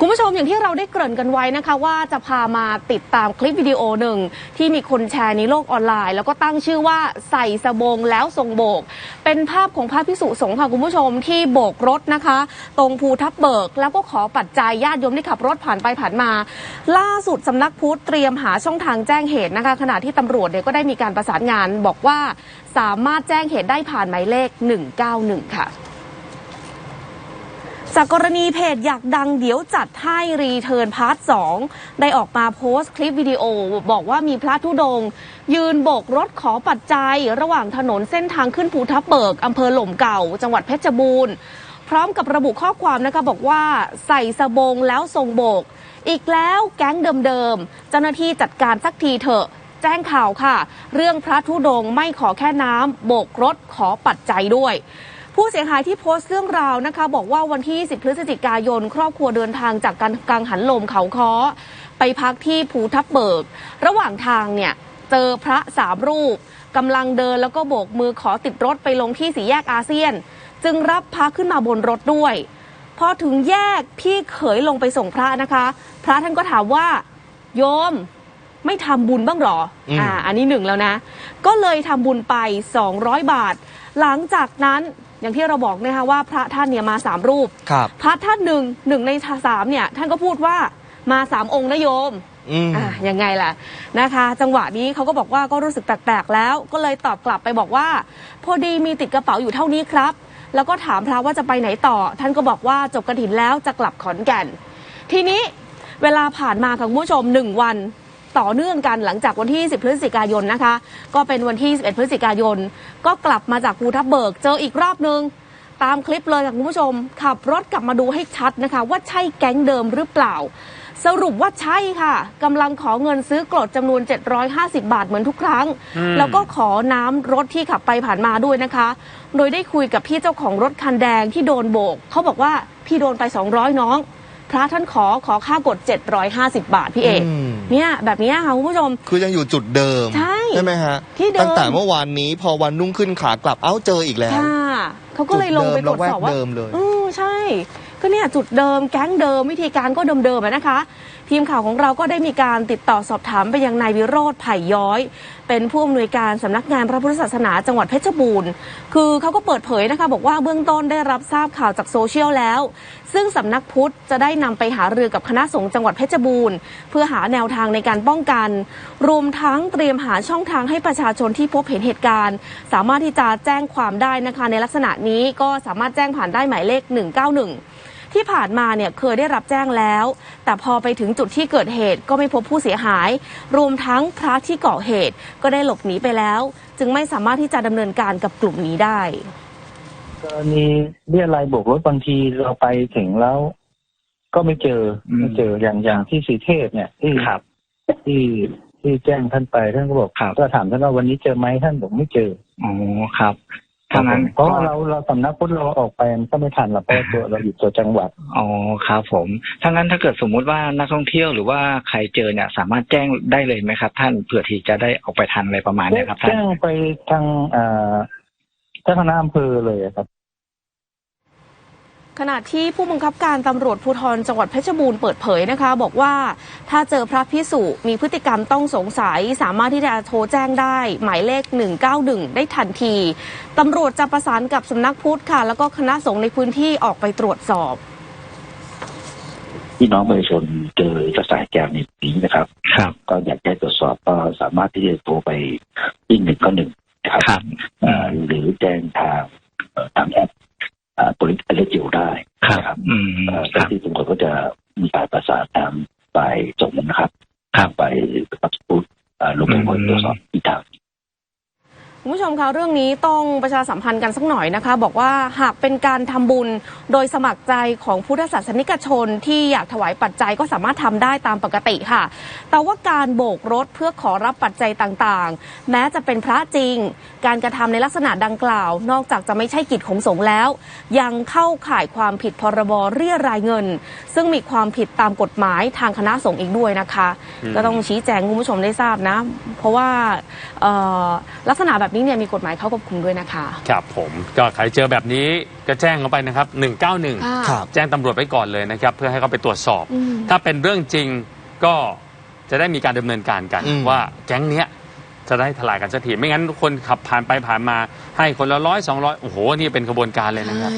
คุณผู้ชมอย่างที่เราได้เกริ่นกันไว้นะคะ ว่าจะพามาติดตามคลิปวิดีโอหนึ่ง ที่มีคนแชร์ในโลกออนไลน์ แล้วก็ตั้งชื่อว่าใส่สบงแล้วทรงโบก เป็นภาพของพระพิสุสงฆ์ค่ะคุณผู้ชมที่โบกรถนะคะ ตรงภูทับเบิก แล้วก็ขอปัจจัยญาติโยมที่ขับรถผ่านไปผ่านมา ล่าสุดสำนักพุทธเตรียมหาช่องทางแจ้งเหตุนะคะ ขณะที่ตำรวจเนี่ยก็ได้มีการประสานงาน บอกว่าสามารถแจ้งเหตุได้ผ่านหมายเลข 191 ค่ะ จากกรณีเพจอยากดังเดี๋ยวจัดให้รีเทิร์นพาร์ทสองได้ออกมาโพสต์คลิปวิดีโอ บอกว่ามีพระธุดง ยืนโบกรถขอปัจจัย ระหว่างถนนเส้นทางขึ้นภูทับเบิกอำเภอหล่มเก่า จังหวัดเพชรบูรณ์ พร้อมกับระบุข้อความนะคะบอกว่าใส่สบงแล้วทรงโบก อีกแล้วแก๊งเดิมๆเจ้าหน้าที่จัดการสักทีเถอะ แจ้งข่าวค่ะ เรื่องพระธุดงไม่ขอแค่น้ำโบกรถขอปัจจัยด้วย ผู้เสียหายที่โพสต์เรื่องราวนะคะ บอกว่าวันที่ 10 พฤศจิกายน ครอบครัวเดินทางจากการกังหันลมเขาค้อ ไปพักที่ภูทับเบิก ระหว่างทางเนี่ยเจอพระสามรูปกำลังเดินแล้วก็โบกมือขอติดรถไปลงที่สี่แยกอาเซียน จึงรับพระขึ้นมาบนรถด้วย พอถึงแยกพี่เขยลงไปส่งพระนะคะ พระท่านก็ถามว่า โยมไม่ทำบุญบ้างเหรออืมอ่า อันนี้หนึ่งแล้วนะ ก็เลยทำบุญไป 200 บาท หลังจากนั้น อย่างที่เราบอกนะคะว่าพระท่านเนี่ยมาสามรูป ครับ พระท่านหนึ่งหนึ่งในสามเนี่ย ท่านก็พูดว่ามาสามองค์นะโยมอืม อ่ายังไงล่ะนะคะ จังหวะนี้เขาก็บอกว่าก็รู้สึกแปลกๆแล้ว ก็เลยตอบกลับไปบอกว่า พอดีมีติดกระเป๋าอยู่เท่านี้ครับ แล้วก็ถามพระว่าจะไปไหนต่อ ท่านก็บอกว่าจบกระถินแล้วจะกลับขอนแก่น ทีนี้เวลาผ่านมาค่ะคุณผู้ชมหนึ่งวัน ต่อเนื่องกันหลังจากวันที่ 10 พฤศจิกายนนะคะ ก็เป็นวันที่ 11 พฤศจิกายน ก็กลับมาจากภูทับเบิก เจออีกรอบนึง ตามคลิปเลยค่ะคุณผู้ชม ขับรถกลับมาดูให้ชัดนะคะ ว่าใช่แก๊งเดิมหรือเปล่า สรุปว่าใช่ค่ะกำลังขอเงินซื้อกรดจำนวน 750 บาทเหมือนทุกครั้ง แล้วก็ขอน้ำรถที่ขับไปผ่านมาด้วยนะคะ โดยได้คุยกับพี่เจ้าของรถคันแดงที่โดนโบกเขาบอกว่าพี่โดนไป 200 น้อง พระท่านขอขอค่ากด 750 บาทพี่เอกอืม เนี่ยแบบเนี้ยค่ะคุณผู้ชม คือยังอยู่จุดเดิมใช่ไหมฮะที่เดิม ตั้งแต่เมื่อวานนี้พอวันรุ่งขึ้นขากลับเอ้าเจออีกแล้ว ค่ะเขาก็เลยลงไปตรวจสอบว่าจุดเดิมละแวกเดิมเลยอืมใช่ ก็เนี่ยจุดเดิมแก๊งเดิมวิธีการก็เดิมๆนะคะ ทีมข่าวของเราก็ได้มีการติดต่อสอบถามไปยังนายวิโรธไผ่ย้อย เป็นผู้อำนวยการสำนักงานพระพุทธศาสนาจังหวัดเพชรบูรณ์คือเขาก็เปิดเผยนะคะ บอกว่าเบื้องต้นได้รับทราบข่าวจากโซเชียลแล้ว ซึ่งสำนักพุทธจะได้นำไปหารือกับคณะสงฆ์จังหวัดเพชรบูรณ์ เพื่อหาแนวทางในการป้องกัน รวมทั้งเตรียมหาช่องทางให้ประชาชนที่พบเห็นเหตุการณ์ สามารถที่จะแจ้งความได้นะคะในลักษณะนี้ก็สามารถแจ้งผ่านได้หมายเลข 191 ที่ผ่านมาเนี่ยเคยได้รับแจ้งแล้ว แต่พอไปถึงจุดที่เกิดเหตุก็ไม่พบผู้เสียหาย รวมทั้งพระที่ก่อเหตุก็ได้หลบหนีไปแล้ว จึงไม่สามารถที่จะดำเนินการกับกลุ่มนี้ได้ กรณีเรียรายโบกรถบางทีเราไปถึงแล้ว ก็ไม่เจออืมไม่เจออย่างอย่างที่สีเทพเนี่ยที่ครับที่ที่แจ้งท่านไปท่านก็บอกครับก็ถามท่านว่าวันนี้เจอไหมท่านบอกไม่เจออ๋อครับ ถ้างั้นเพราะว่าเราเราสำนักพุทธเราออกไปมันก็ไม่ทันหรอกเพราะว่าตัวเราอยู่ตัวจังหวัดอ๋อครับผมถ้างั้นถ้าเกิดสมมุติว่านักท่องเที่ยวหรือว่าใครเจอเนี่ย สามารถแจ้งได้เลยไหมครับ ท่านเผื่อที่จะได้ออกไปทันอะไรประมาณเนี้ยครับท่านแจ้งไปทางอ่าเจ้าคณะอำเภอเลยอะครับ ขณะที่ผู้บังคับการตำรวจภูธรจังหวัดเพชรบูรณ์เปิดเผยนะคะ บอกว่าถ้าเจอพระพิสุมีพฤติกรรมต้องสงสัย สามารถที่จะโทรแจ้งได้ หมายเลข 191 ได้ทันทีตำรวจจะประสานกับสำนักพุทธค่ะ แล้วก็คณะสงฆ์ในพื้นที่ออกไปตรวจสอบพี่น้องประชาชนเจอลักษณะแกมในนี้นะครับ ครับ ก็อยากให้ตรวจสอบก็สามารถที่จะโทรไปที่หนึ่งก็หนึ่งนะครับครับเอ่อหรือแจ้งทางเอ่อทางแอป บริษัทเลจิวได้ครับนะครับอืมเอ่อคเจ้ารับที่ตำรวจก็จะมีการประสานทางฝ่ายส่งนะครับครับไปรับพูดเอ่อลงไปอืมตรวจสอบอีกทางคุณผู้ชมคะเรื่องนี้ต้องประชาสัมพันธ์กันสักหน่อยนะคะ บอกว่าหากเป็นการทำบุญโดยสมัครใจของพุทธศาสนิกชนที่อยากถวายปัจจัยก็สามารถทำได้ตามปกติค่ะ แต่ว่าการโบกรถเพื่อขอรับปัจจัยต่างๆ แม้จะเป็นพระจริงการกระทำในลักษณะดังกล่าว นอกจากจะไม่ใช่กิจของสงฆ์แล้ว ยังเข้าข่ายความผิดพรบเรียรายเงิน ซึ่งมีความผิดตามกฎหมายทางคณะสงฆ์อีกด้วยนะคะ ก็ต้องชี้แจงคุณผู้ชมได้ทราบนะ เพราะว่าลักษณะแบบนี้เนี่ยมีกฎหมายเข้าควบคุมด้วยนะคะ ครับผมก็ใครเจอแบบนี้ก็แจ้งเข้าไปนะครับ 191 แจ้งตำรวจไว้ก่อนเลยนะครับ เพื่อให้เขาไปตรวจสอบ ถ้าเป็นเรื่องจริงก็จะได้มีการดำเนินการกันว่าแก๊งเนี้ย จะได้ถลายกันสักทีไม่งั้นคนขับผ่านไปผ่านมาให้คนละร้อยสองร้อยโอ้โห นี่เป็นขบวนการเลยนะครับ